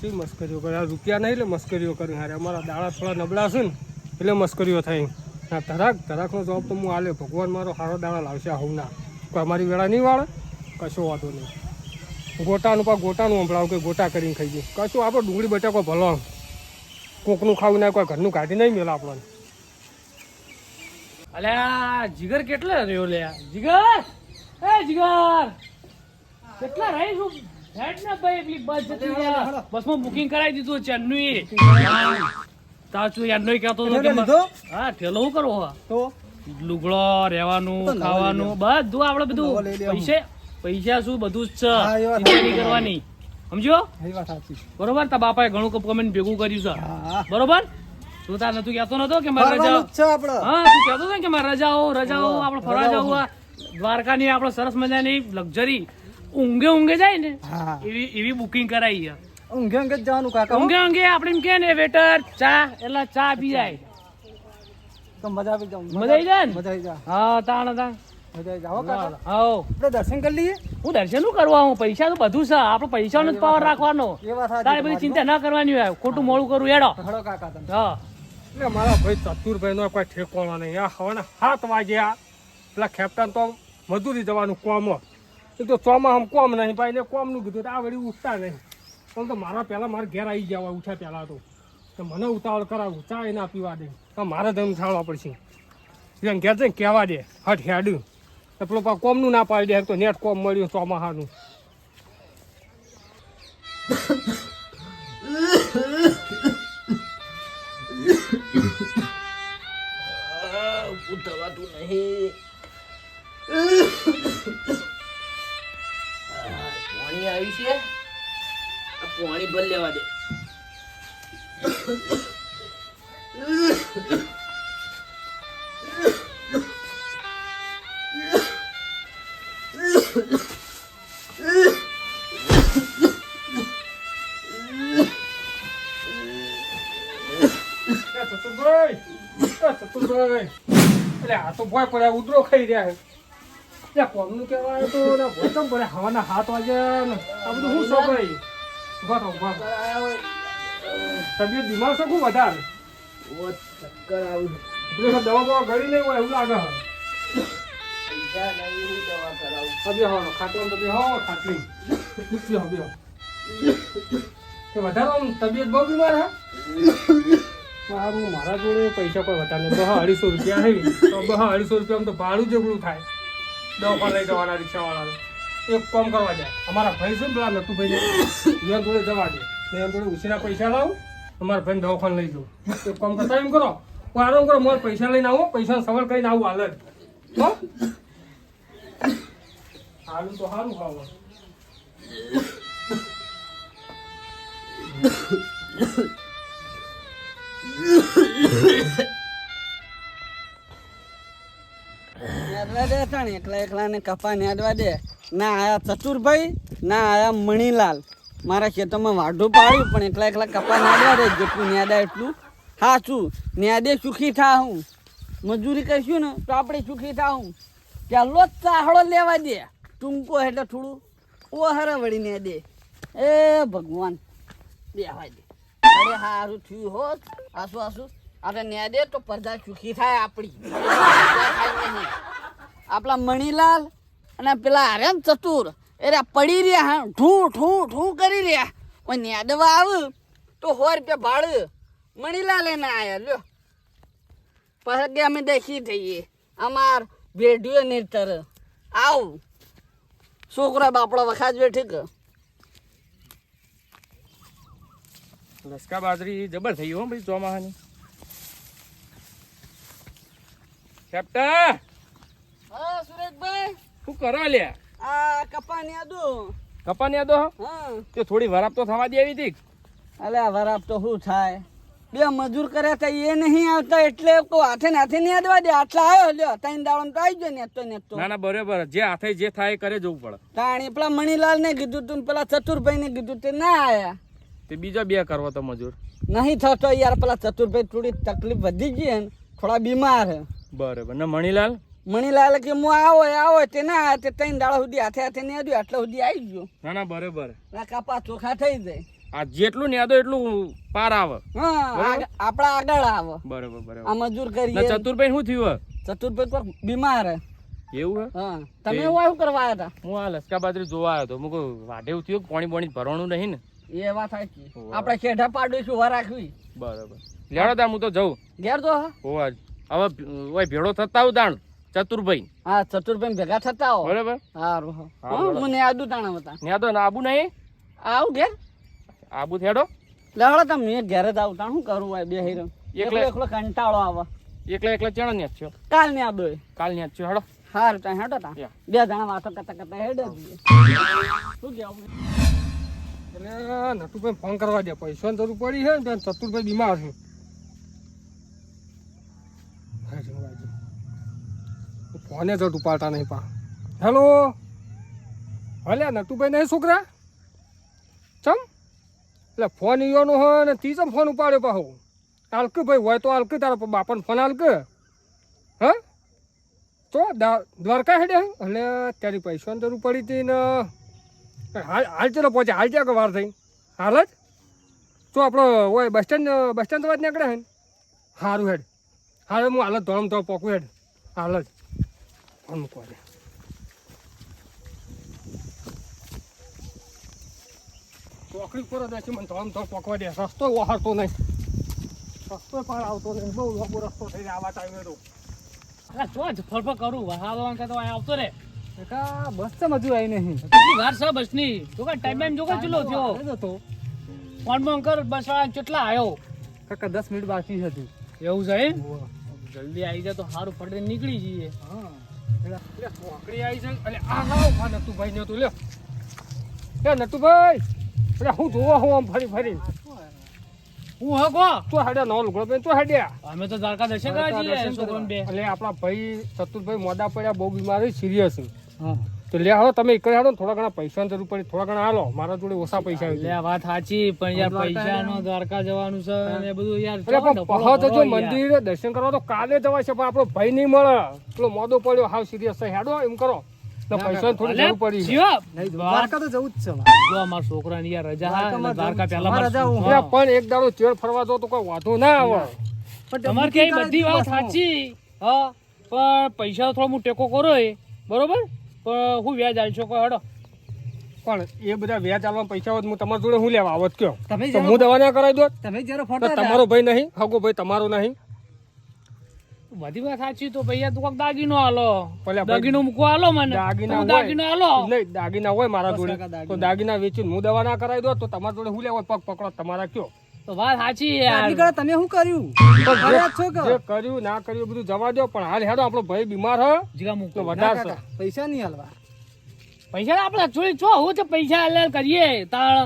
શી મસ્કરીઓ કરે? રૂપિયા નહીં એટલે મસ્કરીઓ કરે હારે. અમારા દાડા થોડા નબળા છે ને, એટલે મસ્કરીઓ થાય ના, ધરાક, ધરાકનો જવાબ તો હું આલે ભગવાન મારો સારો દાડા લાવશે આવું ના કોઈ અમારી વેળા નહીં વાળે? કશો વાંધો નહીં. ગોટાનું પા ગોટાનું સંભળાવું કે ગોટા કરીને ખાઈ જઈએ કશું આપણે ડુંગળી બટાકો ભલો કોકનું ખાવું ના કોઈ ઘરનું કાઢી નહીં મેલા આપણને. અલ્યા જીગર કેટલા રહ્યો લે જીગર? એ જીગર! કેટલા રહી છું હેડ ના ભાઈ પેલી બસ જતી રહ્યા બસમાં બુકિંગ કરાવી દીધું ચેન્નઈ. તાચું યાર કહેતો હતો કે હા ઠેલો શું કરવો તો? લુગડો રહેવાનું ખાવાનું બધું આપણે બધું. પૈસા પૈસા શું બધું જ છે. હા, કરવાની. સમજો? બરોબર? તા બાપાએ ઘણું કમેન્ટ ભેગું કર્યું છે. હા. બરોબર? તું તાર નતું કહેતો નતો કે મારે રજા હા તું કહેતો હતો ને કે મારે રજાઓ રજાઓ આપણે ફરવા જવું દ્વારકાની આપણે સરસ મજાની લક્ઝરી ઊંઘે ઊંઘે જાય ને એવી એવી બુકિંગ કરાવી છે. ઊંઘે ઊંઘે જવાનું કાકા ઊંઘે ઊંઘે આપણે એમ કે ને વેટર ચા એટલે ચા પી જાય. તો મજા આવી જાય મજા આવી જાય ને? મજા આવી જાય હા તાણ તાણ. દર્શન કરી લઈએ? હું દર્શનનું કરવા હું પૈસા તો બધું છે. આપણે પૈસાનો જ પાવર રાખવાનો. તારે બધી ચિંતા ના કરવાની હોય. ખોટું મોડું કરું એડો હળો કાકા તમે. હા. એટલે મારા ભાઈ ચતુરભાઈનો કોઈ ઠેકોણો નહીં. આ હવાના સાત વાગ્યા. પેલા ખેપટાને તો મજૂરી જવાનું કોમ એ તો ચોમાસમ કોમ નહીં, ભાઈ, ને કોમનું કીધું આ વળી ઉઠતા નહીં. પણ તો મારા પહેલાં મારે ઘેર આવી જવા ઉઠ્યા પહેલાં તો. મને ઉતાવળ કરાવું ચા એ ના પીવા દે. તો મારે તમને થાળવા પડશે. ઘેર જઈને કહેવા દે, હટ હેડું તો પેલો કોમનું ના પાડી દે, તો નેટ કોમ મળ્યું ચોમાહાનું. ભર લેવા દે. તો ભોય પડ્યા ઉધરો ખાઈ રહ્યા છે. કોમનું કહેવાય તો ભોય કેમ પડે હવાના હાથ વાગ્યા આ બધું શું છે ભાઈ ઊભા રહો ઊભા તબિયત બીમાર છે ખૂબ વધારે? ઓ ચક્કર આવ્યું એટલે દવા બવા ગળી નહીં હોય એવું લાગે નહીં દવા કરાવું. હવે હવાનો ખાટલો તો બે હો ખાટલી. પૂછ્યો હવે કે વધારે આમ તબિયત બહુ બીમાર હા મારું મારા જોડે પૈસા કોઈ વધારે નહીં. બહા અઢીસો રૂપિયા હે તો બહા અઢીસો રૂપિયા તો ભાડું જેટલું થાય. દવા લઈ જવાના રિક્ષાવાળાને. એક કામ કરવા જાય અમારા ભાઈ છે ને નતું ભાઈ એના જોડે જવા દે. ને જોડે ઉછીના પૈસા લાવું, અમારા ભાઈને દવાખાને લઈ જાઉં એક કામ કરતા એમ કરો. હું આરામ કરો, મારે પૈસા લઈને આવો પૈસા સવાલ કરીને આવું હાલ જ. હો? સારું તો સારું ખાવ એકલા એકલા ને કપા નેદવા દે. ના, આયા ચતુરભાઈ, ના, આયા મણીલાલ. મારા ખેતરમાં વાઢું પાડ્યું, પણ એટલા એકલા કપા ના દે, જેટલું ન્યાદા એટલું. સાચું ન્યાદે સુખી થા હું. મજૂરી કહીશું ને, તો આપણે સુખી થા હું. ચાલો જ ચાહડો લેવા દે. ટૂંકો એટલે થોડું ઓ હરે વળી ને દે. એ ભગવાન બેહવા દે. અરે, હારું થયું હોત આસુ આસુ. આપણે ન્યા દે તો પ્રજા સુખી થાય આપણી. આપણા મણીલાલ અને પેલા આર્યન ચતુર. એરા પડી રહ્યા હા ઠું ઠું ઠું કરી રહ્યા. કોઈ ન્યાદવા આવ તો સો રૂપિયા ભાડું મણીલા લઈને આયા. લ્યો. પછી કે અમે દેખી જઈએ અમાર ભેડ્યો નિર્તર આવ. છોકરા બાપડો વખાજ બેઠી કે. લસકા બાજરી જબર થઈ હો ભાઈ ચોમાહાની કેપ્ટન! હા સુરેશભાઈ. શું કરો લ્યા આ કપાની આદો કપાની આદો હા? તે થોડી વરાપ તો થવા દેવી હતી. અલ્યા વરાપ તો શું થાય? બે મજૂર કર્યા હતા એ નહીં આવતા એટલે તો હાથે ને હાથે નહીં દે. આટલા આવ્યો લ્યો ત્રણ દાવણ તો આવી ગયો નેતો નેતો ના ના બરોબર. જે હાથે જે થાય કરે જવું પડે. તાણી પેલા મણીલાલ ને કીધું તું પેલા ચતુરભાઈ ને કીધું તે ના આયા. તે બીજો બે કરવો તો મજૂર. નહીં થતો યાર પેલા ચતુરભાઈ થોડી તકલીફ વધી ગઈ ને થોડા બીમાર હે. બરોબર. ને મણીલાલ? મણીલાલ કે હું આવો આવો તે ના તે ત્રણ દાડા સુધી હાથે હાથે નહીં આવ્યું આટલા સુધી આવી ગયો. ના ના બરોબર. આ કાપા ચોખા થઈ જાય. આ જેટલું નેદો એટલું પાર આવે. હા આપડા આપણા આગળ આવે. બરાબર બરાબર. આ મજૂર ને કરીએ ચતુરભાઈ શું થયું ચતુરભાઈ કોક બીમાર? એવું હે? તમે એવું શું કરવા આવ્યા હું આ લસકા બાજરી જોવા આવ્યો હતો મુકો વાઢે કે પાણી પાણી ભરવાનું નહીં ને? એ વાત સાચી. આપણે ખેઢા પાડું શું વાર રાખવી. બરોબર. લેડો તા હું તો જઉં. ઘેર તો હા. હોવા. હવે ભેળો થતા આવું તાણ ચતુરભાઈ. હા ચતુરભાઈ ભેગા થતા હો. બરાબર. સારું હા. મને આદુ તાણા હતા. ન્યાદો તો આબુ નહીં? આવું ઘેર આબુ થેડો? લેવડો તમે ઘેર જ આવું. તાણ શું કરું આ બે હીરો? એકલો એકલે- કંટાળો આવે. એકલા એકલા ચણા ન્યા છો. કાલ ને આદો કાલ ન્યા છો હેડો હારું ત્યાં હેડો તા. બે જણા વાતો કરતા કરતા હેડો શું કેવું એટલે નટુભાઈ ફોન કરવા દે. પૈસા જરૂર પડી છે ને ચતુરભાઈ બીમાર છે. ફોને જ ઉપાડતા નહીં પા. હેલો? હલ્યા નટુભાઈ નહીં છોકરા? ચમ? એટલે ફોન ઈયોનો હોય ને તી ચમ ફોન ઉપાડ્યો પાહો? આલક ભાઈ, હોય તો આલક, તારા બાપાને ફોન આલક. હા? તો દ્વારકા હેડે અને અત્યારે પૈસાની જરૂર પડી હતી ને. હાલ હાલ ચલો પહોંચે. હાલ ક્યાં વાર થઈ. હાલ જ? તો આપણો ઓય બસ સ્ટેન્ડ બસ સ્ટેન્ડ તો વાત નીકળે હે સારું હેડ. હાલ, હું હાલ ધોળમ ધોળ પોકું હેડ. હાલ જ. ફોન મૂકવા દે ચોકડી પર જ છે મને ધોળમ ધોળ પોકવા દે. રસ્તો વહારતો નહીં. રસ્તો પાર આવતો નહીં. બહુ લાંબો રસ્તો થઈ આવા ટાઈમે તો. અલા જો જ ફરફર કરું? વહાવવા કે તો આવતો રે. કાકા બસ તો મજુ આવી નહીં. કેટલી વાર છે બસની? જો કે ટાઈમ ટાઈમ જો કે ચલો થયો. તો હતો. ફોન કર બસ વાળા કેટલા આવ્યો કાકા દસ મિનિટ બાકી હતી એવું છે? જલ્દી આવી જાય તો સારું પડે નીકળી જઈએ. હા. એટલે ચોકડી આવી છે એટલે આ લાવ આ નટુભાઈ ને તું લે. એ નતુભાઈ એટલે હું જોવા હું આમ ફરી ફરી હું હકો તો હેડ્યા નવો લુગડો તો હેડ્યા અમે તો દ્વારકા દર્શન કરવા જઈએ છોકરાને બે. એટલે આપણા ભાઈ ચતુરભાઈ મોડા પડ્યા બહુ બીમાર સિરિયસ હા. તો લે હાલો તમે એક હાલો થોડા ઘણા પૈસાની જરૂર પડી થોડા ઘણા હાલો. મારા જોડે ઓછા પૈસા લે વાત સાચી પણ યાર દ્વારકા પૈસા નો દ્વારકા જવાનું છે અને બધું યાર પણ પહો જજો. મંદિર દર્શન કરવા તો કાલે જવાય છે પણ આપણો ભાઈ નહીં મળે. પેલો મોદો પડ્યો હાવ સિરિયસ છે હેડો એમ કરો. ને થોડી જરૂર પડી છે. શિવા, નહીં દ્વાર- દ્વારકા તો જવું જ છે જો અમારા છોકરાની યાર રજા હા, અને દ્વારકામાં દ્વારકા પહેલા રજા હું. હા. એટલે પણ એક દાડો ચેર ફરવા દો તો કોઈ વાંધો ના આવે. પણ તમારે કઈ બધી વાત સાચી. હા પણ પૈસા થોડો હું ટેકો કરો એ. બરોબર? પણ હું વ્યાજ આલશો કહો હડો? પણ એ બધા વ્યાજ આલવા પૈસા હોત હું તમારા જોડે હું લેવા આવત કયો? તમે તો હું દવા ના કરાવી દો તમે જ્યારે ફોટો તમારો ભાઈ નહીં હગો ભાઈ તમારો નહીં. બધી વાત સાચી તો ભૈયા તું કોક દાગીનો આલો. ભલે દાગીનો મૂકો આલો મને. દાગીના દાગીનો આલો. નહીં દાગીના હોય મારા જોડે. તો દાગીના. વેચીને હું દવા ના કરાવી દો તો તમારા જોડે હું લેવા પગ પકડો તમારા કયો? તો વાત સાચી યાર. તમે શું કર્યું? જે કર્યું ના કર્યું બધું જવા દો પણ હાલ હેડો આપણો ભાઈ બીમાર હો. જીગા મૂકો. ના વધારે પૈસા નહીં હાલવા. પૈસા આપણે actually છો હું તો પૈસા હાલે કરીએ. તાળ.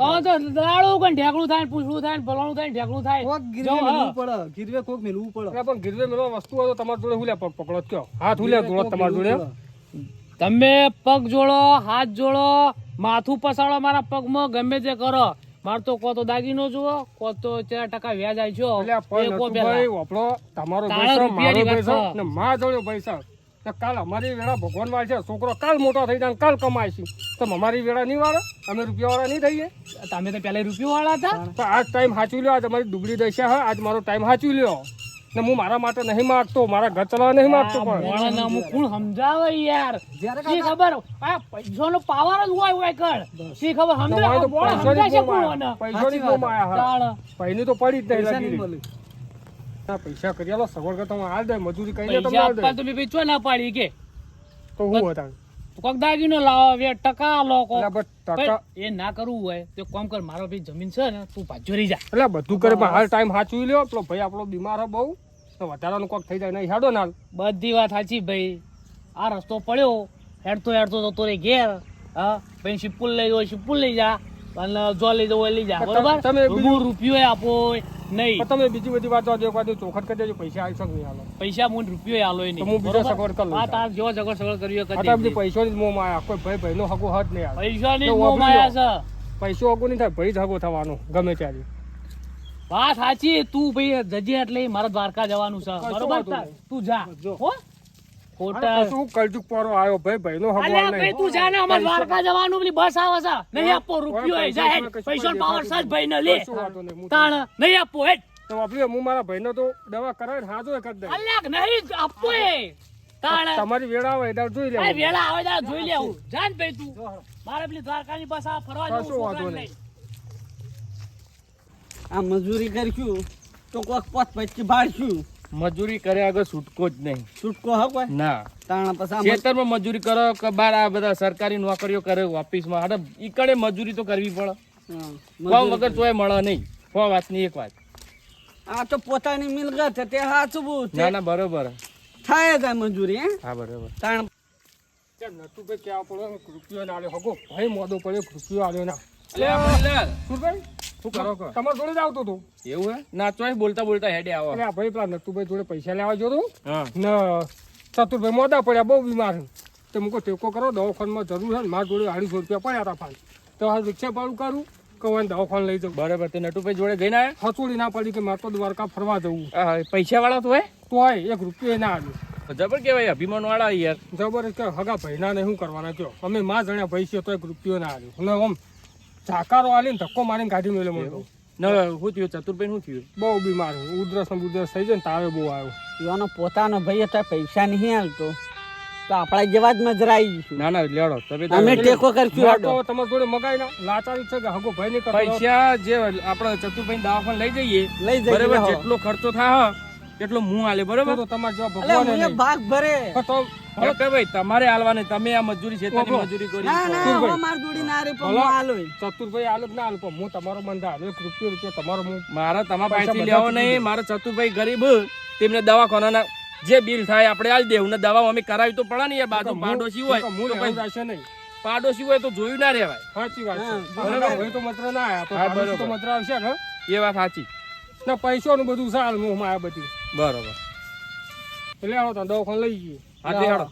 હા તો દાડું કઈ ઢેકણું થાય ને પૂછડું થાય ને ભલાણું થાય ઢેકણું થાય? કોક ગીરવે. મેલવું પડે ગીરવે કોક મેલવું પડે. પણ ગીરવે મેળવા વસ્તુ હોય તો તમારા જોડે હું લે પકડો કયો. હાથ હું લે જોડો તમારા જોડે. તમે પગ જોડો હાથ જોડો માથું પસાડો મારા પગમાં ગમે તે કરો. માર તો કો તો દાગીનો જુઓ કો તો ચાર ટકા વ્યાજ આવી છો તમારો પૈસા મારો છે, ને મા જોડે પૈસા તો કાલ અમારી વેળા ભગવાન વાળ છે છોકરો કાલ મોટો થઈ જાય કાલ કમાય છે. તો અમારી વેળા નહીં વાળો અમે રૂપિયા વાળા નહીં થઈએ. તમે તો પેલા રૂપિયા વાળા હતા. તો આજ ટાઈમ સાચવી લ્યો આજ અમારી ડુબળી દશા હોય આજ મારો ટાઈમ સાચવી લ્યો. ને હું મારા માટે નહીં માગતો મારા ઘર ચલાવવા નહીં માગતો પણ. અમુક કોણ સમજાવે યાર. જ્યારે શી ખબર? આ પૈસાનો પાવર જ હોય હોય કર શી ખબર? તો પૈસાની સમજાય છે કોણ. પૈસાની બહુ માયા હા. પૈની તો પડી જ નહીં પૈસા લગી પૈસા કરી આલો સગવડ કરતા હું હાલ દે મજૂરી કઈ દે તમે પૈસા હાલ દે. આપવા તો મેં વેચવા ના પાડી કે. તો હું હતા કોક દાગીનો લાવો બે ટકા લો કોક. એટલે બસ ટકા પણ એ ના કરવું હોય તો કોમ કર મારો ભાઈ જમીન છે ને તું પાછો રહી જા. એટલે બધું કરે પણ હાલ ટાઈમ સાચવી લ્યો પેલો ભાઈ આપણો બીમાર હે બહુ. તો વધારાનું કોક થઈ જાય નહીં. હેડો ના બધી વાત સાચી ભાઈ. આ રસ્તો પડ્યો. હેડતો હેડતો જતો રે ઘેર. હા ભાઈ શિપુલ લઈ જવો શિપુલ લઈ જા. અને જો લઈ જવો લઈ જા. બરોબર? તમે બીજું- રૂપિયો આપો નહીં. તમે બીજી બધી વાત એક વાર ચોખટ કરી દેજો પૈસા આવી શકે હાલો. પૈસા મને રૂપિયો તો નહીં. હું બીજો સગવડ કરી લઉં હા તાર જેવો સગવડ સગવડ કર્યો કરી આ બધી પૈસો પૈસોની જ મોંમાં આયા. કોઈ ભાઈ ભાઈનો હકો હદ નહીં પૈસા ની મો માયા છે. પૈસો હકો નહીં થાય ભાઈ જ હકો થવાનો ગમે ત્યારે વાત સાચી તું ભાઈ જજે એટલે મારા દ્વારકા જવાનું છે. બરોબર. તું જા. હો? ખોટા. અરે કલજુક પોરો આવ્યો ભાઈ ભાઈનો હગવાન અલ્યા નહીં. તું જાને અમાર દ્વારકા જવાનું પેલી બસ આવે છે. નહીં આપો રૂપિયો હે જા હેડ કશું પાવર સાજ ભાઈ ને લે. તાણ નહીં આપો હેડ. તો આપણે હું મારા ભાઈનો તો દવા કરાવીને હાજો કરી દે અલ્યા નહીં આપો એ. તમારી વેળા આવે એટલે જોઈ એ લેવું વેળા આવે એટલે જોઈ લેવું. જાન ભાઈ તું. મારે પેલી દ્વારકાની બસ આ ફરવા જવું કશો વાંધો નહીં. આ મજૂરી કરશું તો કોક પોત પછી ભાડશું મજૂરી કરે આગળ છૂટકો જ નહીં. છૂટકો હો કોઈ? ના. તાણ પછી ખેતરમાં મજૂરી કરો કે બાર આ બધા સરકારી નોકરીઓ કરે ઓફિસમાં. હાડે ઈકડે મજૂરી તો કરવી પડે. ફોર્મ વગર તોય મળે નહીં. ફો વાતની એક વાત. આ તો પોતાની મિલકત છે તે સાચવું ના ના બરોબર. થાય જ મજૂરી હે? હા બરોબર. તાણ કેમ નટુભાઈ કહેવા પડે કે રૂપિયો ના હગો ભાઈ મોદો પડ્યો કે રૂપિયો આલ્યો ના. સુરભાઈ? શું કરો છો? તમારા જોડે જ આવતો હતો. એવું હે? ના ચોય બોલતા બોલતા હેડે આવો. અરે ભાઈ પેલા નટુભાઈ જોડે પૈસા લેવા જો હા. ને ચતુરભાઈ મોદા પડ્યા બહુ બીમાર તો મૂકો ટેકો કરો દવાખાનમાં જરૂર છે મારા જોડે અઢીસો રૂપિયા પડ્યા હતા પાન તો હાલ રિક્ષા ભાડું કરું કે દવાખાન દવાખાને લઈ જાઉં. બરાબર તે નટુભાઈ જોડે ગઈ ના હચોડી ના પડી કે મારે તો દ્વારકા ફરવા જવું પૈસા વાળા તો હે? હોય એક રૂપિયો ના આવ્યો જબર કેવાય અભિમાન વાળા યાર. જબર કે હગા ભાઈના ને શું કરવાના કયો? અમે માં જણ્યા ભાઈ છે તો એક રૂપિયો ના આવ્યો અને આમ ઝાકારો આલીને ધક્કો મારીને કાઢી મેળે મને ના હું થયું? ચતુરભાઈ શું થયું? બહુ બીમાર ઉધરસ ને ઉધરસ થઈ જાય ને તાવે બહુ આવ્યો. એનો પોતાનો ભાઈ અત્યારે પૈસા નહીં હાલતો તો આપણા જેવા જ મજરાઈ જઈશું ના ના લેડો તમે અમે ટેકો કરશું તમારા જોડે મગાઈ ના લાચારી છે કે હગો ભાઈ નહીં પૈસા જે આપણે ચતુરભાઈ દવાખાને લઈ જઈએ. લઈ જઈએ બરાબર? જેટલો ખર્ચો થાય એટલો મું આલે બરાબર? તો તમારે જેવા ભગવાન ભાગ ભરે. તો ડોક્ટર ભાઈ તમારે આલવાની તમે આ મજૂરી છે ઓહો. મજૂરી કરી. ના ના હું માર જોડી ના રે પણ. હું હાલોય. ચતુરભાઈ આલો ના હાલો પણ હું તમારો બંધા હાલો એક રૂપિયો રૂપિયો તમારો હું મારા તમારા પૈસા પાસેથી લેવો નહીં. મારા ચતુરભાઈ ગરીબ તેમને દવાખાનાના જે બિલ થાય આપણે આલ દેવું. ને દવા અમે કરાવી તો પડે ને યાર બાજુ પાડોશી હોય. હું તો લેવું જશે નહીં. પાડોશી હોય તો જોયું ના રહેવાય. સાચી વાત છે. તો મત્ર ના આયા. તો હા, તો મત્ર આવશે ને એ વાત સાચી. ને પૈસાનું બધું સારું હું આ બધી. બરોબર. એટલે આવો તો દવાખાન લઈ જઈએ હા તે હેડો.